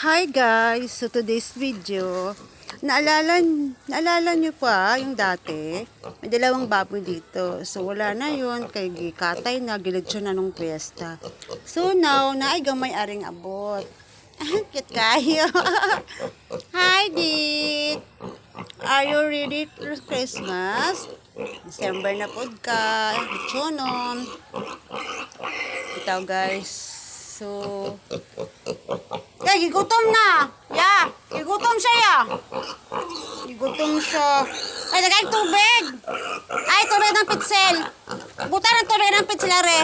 Hi guys! So today's video, naalala, naalala nyo pa yung dati? May dalawang baboy dito. So wala na yun, kay gikatay na, gilid na nung piyesta. So now, naay gamay aring abot. Cute kayo. Hi, Dit! Are you ready for Christmas? December na pod ka. Chonon. Ito guys. So, kaya gigutom na. Ya, gigutom siya ya. Gigutom siya. Ay, nagay tubig. Ay, tubig ng pitsel. Buta ng tubig ng pitsel, are.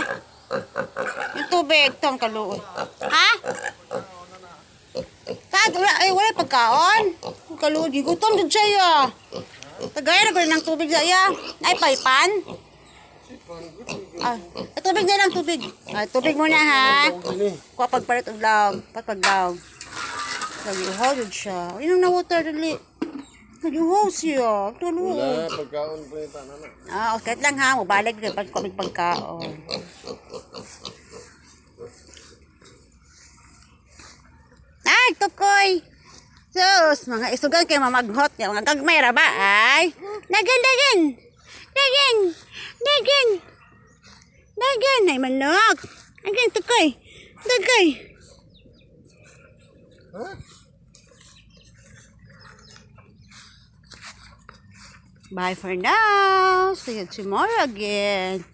Yung tubig, ito ang kaluot. Ha? Wala, ay, wala pagkaon. Ang kaluot, gigutom din siya ya. Tagay na ko ng tubig iya. Ay, paipan. Ah, tubig na lang, tubig. Ay, tubig muna ha. Kuha pagpalit og laog, pagpaglaog. Nag-iuhaw yun siya. Ay, nang na-water dali. Nag-iuhaw siya. Tulo. Na, pagkaon po yung tanan na. Ah, okay lang ha. Mabalik ka pag kumig pagkaon. Ay, tukoy! Sus, mga isugan kay mamaghot niya. Mga gagmay ra ba? Ay, dagan, Dagan! Ay, manok! Dagan, tukoy! Dagan! Bye for now. See you tomorrow again.